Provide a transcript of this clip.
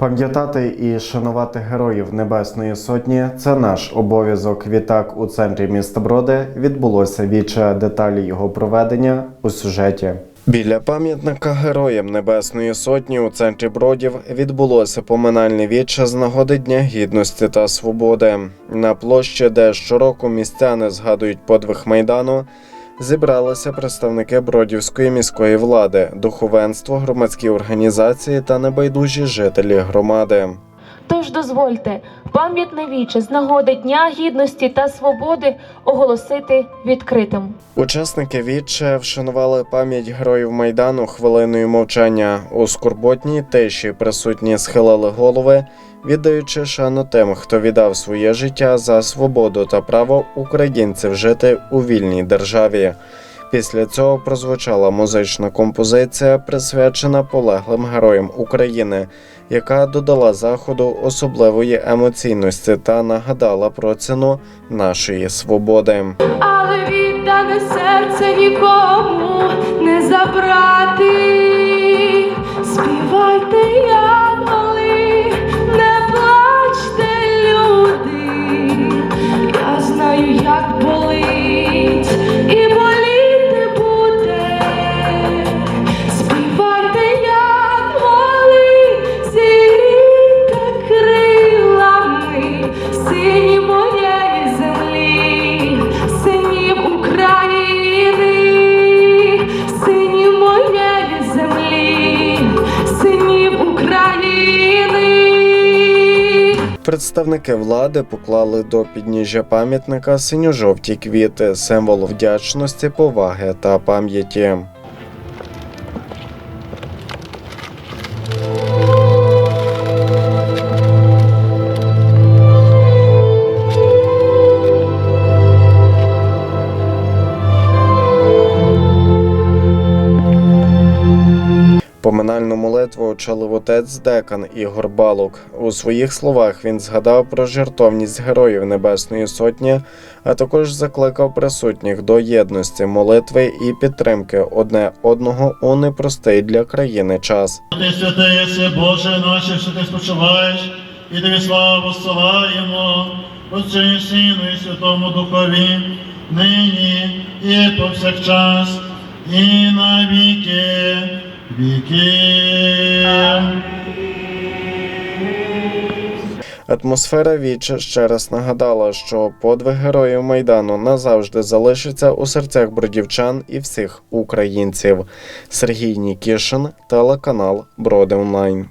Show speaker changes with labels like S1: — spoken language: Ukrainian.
S1: Пам'ятати і шанувати героїв Небесної Сотні це наш обов'язок. Відтак у центрі міста Броди відбулося віче деталі його проведення у сюжеті. Біля пам'ятника героям Небесної Сотні у центрі Бродів відбулося поминальне віче з нагоди Дня Гідності та Свободи. На площі, де щороку містяни згадують подвиг майдану, зібралися представники бродівської міської влади, духовенство, громадські організації та небайдужі жителі громади.
S2: Тож дозвольте пам'ятне віче з нагоди Дня Гідності та Свободи оголосити відкритим.
S1: Учасники віче вшанували пам'ять героїв майдану хвилиною мовчання. У скорботній тиші присутні схилили голови, віддаючи шану тим, хто віддав своє життя за свободу та право українців жити у вільній державі. Після цього прозвучала музична композиція, присвячена полеглим героям України, яка додала заходу особливої емоційності та нагадала про ціну нашої свободи.
S3: але віддане серце нікому не забрати.
S1: Представники влади поклали до підніжжя пам'ятника синьо-жовті квіти, символ вдячності, поваги та пам'яті. Поминальну молитву очолив отець Декан Ігор Балук. У своїх словах він згадав про жертовність героїв Небесної Сотні, а також закликав присутніх до єдності, молитви і підтримки одне одного у непростий для країни час.
S4: Ти святий Боже наше, що ти спочиваєш, і тобі славу славимо, Отцю і Сину і Святому Духові, нині і повсякчас, і на віки віків.
S1: Атмосфера віче ще раз нагадала, що подвиг героїв майдану назавжди залишиться у серцях бродівчан і всіх українців. Сергій Нікішин, телеканал Броди Онлайн.